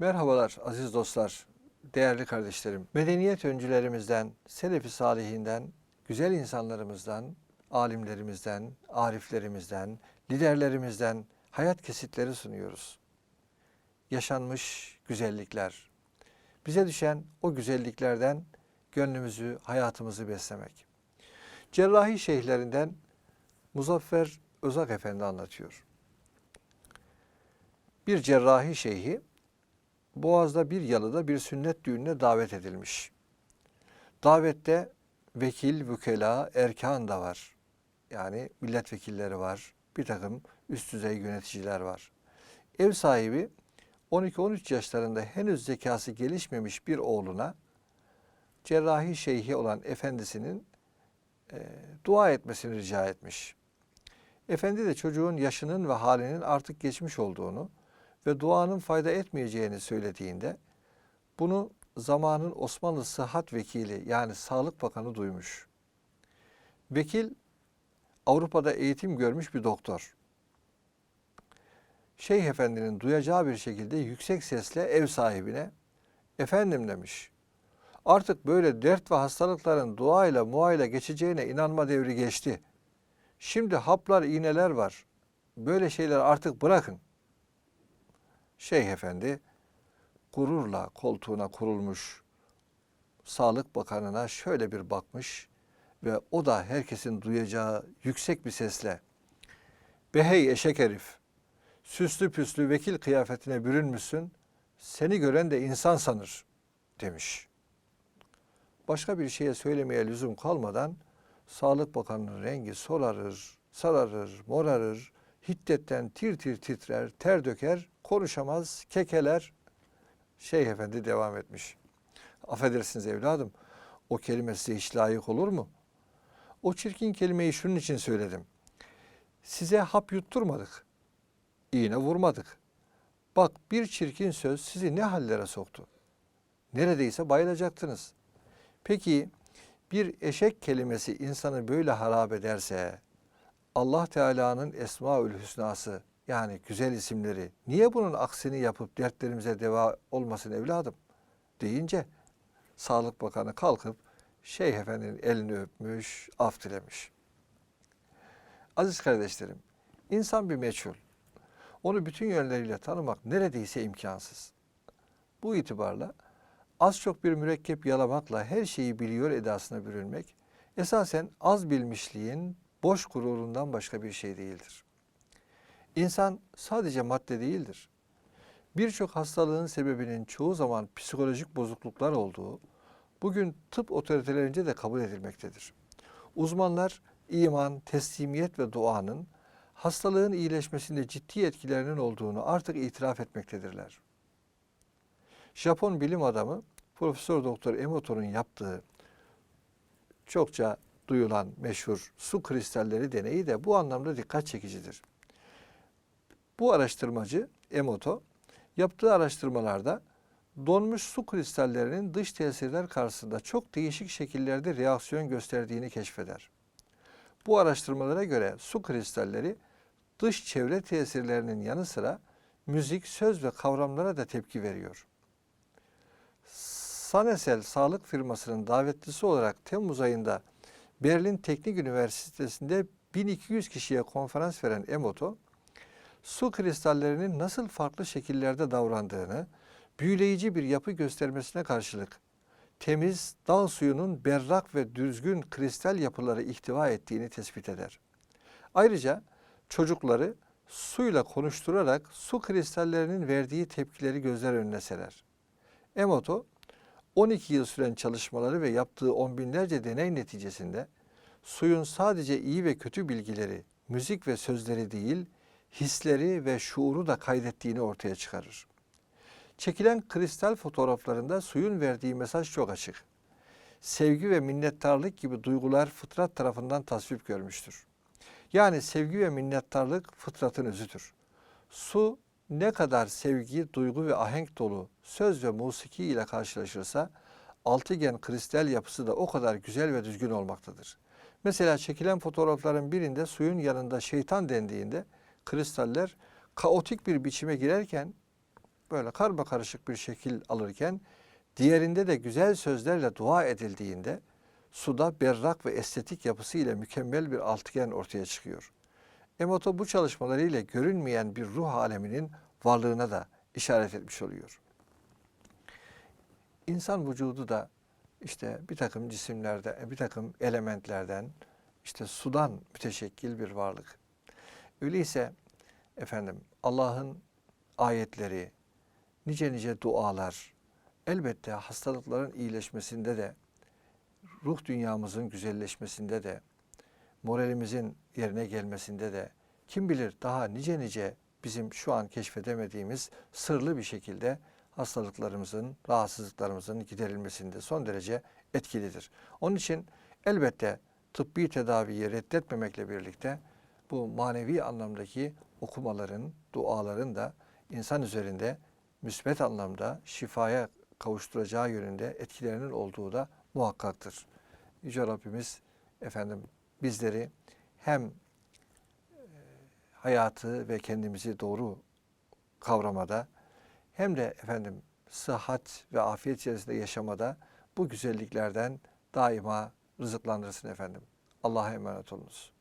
Merhabalar aziz dostlar, değerli kardeşlerim. Medeniyet öncülerimizden, Selefi Salihinden, güzel insanlarımızdan, alimlerimizden, ariflerimizden, liderlerimizden hayat kesitleri sunuyoruz. Yaşanmış güzellikler. Bize düşen o güzelliklerden gönlümüzü, hayatımızı beslemek. Cerrahi şeyhlerinden Muzaffer Özak Efendi anlatıyor. Bir cerrahi şeyhi Boğaz'da bir yalıda bir sünnet düğününe davet edilmiş. Davette vekil, vükela, erkan da var. Yani milletvekilleri var. Bir takım üst düzey yöneticiler var. Ev sahibi 12-13 yaşlarında henüz zekası gelişmemiş bir oğluna cerrahi şeyhi olan efendisinin e, dua etmesini rica etmiş. Efendi de çocuğun yaşının ve halinin artık geçmiş olduğunu ve duanın fayda etmeyeceğini söylediğinde bunu zamanın Osmanlı Sıhhat Vekili yani Sağlık Bakanı duymuş. Vekil Avrupa'da eğitim görmüş bir doktor. Şeyh Efendi'nin duyacağı bir şekilde yüksek sesle ev sahibine efendim demiş. Artık böyle dert ve hastalıkların duayla muayla geçeceğine inanma devri geçti. Şimdi haplar, iğneler var. Böyle şeyler artık bırakın. Şeyh Efendi gururla koltuğuna kurulmuş Sağlık Bakanı'na şöyle bir bakmış ve o da herkesin duyacağı yüksek bir sesle Behey eşek herif, süslü püslü vekil kıyafetine bürünmüşsün, seni gören de insan sanır demiş. Başka bir şeye söylemeye lüzum kalmadan Sağlık Bakanı'nın rengi sorarır, sararır, morarır, hiddetten tir tir titrer, ter döker, konuşamaz, kekeler. Şeyh Efendi devam etmiş. Affedersiniz evladım, o kelime size hiç layık olur mu? O çirkin kelimeyi şunun için söyledim. Size hap yutturmadık, iğne vurmadık. Bak bir çirkin söz sizi ne hallere soktu. Neredeyse bayılacaktınız. Peki bir eşek kelimesi insanı böyle harap ederse, Allah Teala'nın Esmaül Hüsnası yani güzel isimleri niye bunun aksini yapıp dertlerimize deva olmasın evladım deyince Sağlık Bakanı kalkıp Şeyh Efendi'nin elini öpmüş, af dilemiş. Aziz kardeşlerim, insan bir meçhul. Onu bütün yönleriyle tanımak neredeyse imkansız. Bu itibarla az çok bir mürekkep yalamakla her şeyi biliyor edasına bürünmek esasen az bilmişliğin boş gururundan başka bir şey değildir. İnsan sadece madde değildir. Birçok hastalığın sebebinin çoğu zaman psikolojik bozukluklar olduğu bugün tıp otoritelerince de kabul edilmektedir. Uzmanlar iman, teslimiyet ve duanın hastalığın iyileşmesinde ciddi etkilerinin olduğunu artık itiraf etmektedirler. Japon bilim adamı Profesör Doktor Emoto'nun yaptığı çokça duyulan meşhur su kristalleri deneyi de bu anlamda dikkat çekicidir. Bu araştırmacı Emoto yaptığı araştırmalarda donmuş su kristallerinin dış tesirler karşısında çok değişik şekillerde reaksiyon gösterdiğini keşfeder. Bu araştırmalara göre su kristalleri dış çevre tesirlerinin yanı sıra müzik, söz ve kavramlara da tepki veriyor. Sanesel sağlık firmasının davetlisi olarak Temmuz ayında Berlin Teknik Üniversitesi'nde 1200 kişiye konferans veren Emoto, su kristallerinin nasıl farklı şekillerde davrandığını, büyüleyici bir yapı göstermesine karşılık temiz dağ suyunun berrak ve düzgün kristal yapıları ihtiva ettiğini tespit eder. Ayrıca çocukları suyla konuşturarak su kristallerinin verdiği tepkileri gözler önüne serer. Emoto 12 yıl süren çalışmaları ve yaptığı on binlerce deney neticesinde suyun sadece iyi ve kötü bilgileri, müzik ve sözleri değil, hisleri ve şuuru da kaydettiğini ortaya çıkarır. Çekilen kristal fotoğraflarında suyun verdiği mesaj çok açık. Sevgi ve minnettarlık gibi duygular fıtrat tarafından tasvip görmüştür. Yani sevgi ve minnettarlık fıtratın özüdür. Su ne kadar sevgi, duygu ve ahenk dolu söz ve musiki ile karşılaşırsa altıgen kristal yapısı da o kadar güzel ve düzgün olmaktadır. Mesela çekilen fotoğrafların birinde suyun yanında şeytan dendiğinde kristaller kaotik bir biçime girerken böyle karma karışık bir şekil alırken diğerinde de güzel sözlerle dua edildiğinde suda berrak ve estetik yapısı ile mükemmel bir altıgen ortaya çıkıyor. Emoto bu çalışmalarıyla görünmeyen bir ruh aleminin varlığına da işaret etmiş oluyor. İnsan vücudu da işte bir takım cisimlerde, bir takım elementlerden, işte sudan müteşekkil bir varlık. Öyleyse efendim Allah'ın ayetleri, nice nice dualar elbette hastalıkların iyileşmesinde de, ruh dünyamızın güzelleşmesinde de, moralimizin yerine gelmesinde de kim bilir daha nice nice bizim şu an keşfedemediğimiz sırlı bir şekilde hastalıklarımızın, rahatsızlıklarımızın giderilmesinde son derece etkilidir. Onun için elbette tıbbi tedaviyi reddetmemekle birlikte bu manevi anlamdaki okumaların, duaların da insan üzerinde müsbet anlamda şifaya kavuşturacağı yönünde etkilerinin olduğu da muhakkaktır. Yüce Rabbimiz efendim bizleri hem e, hayatı ve kendimizi doğru kavramada hem de efendim sıhhat ve afiyet içerisinde yaşamada bu güzelliklerden daima rızıklandırsın efendim. Allah'a emanet olunuz.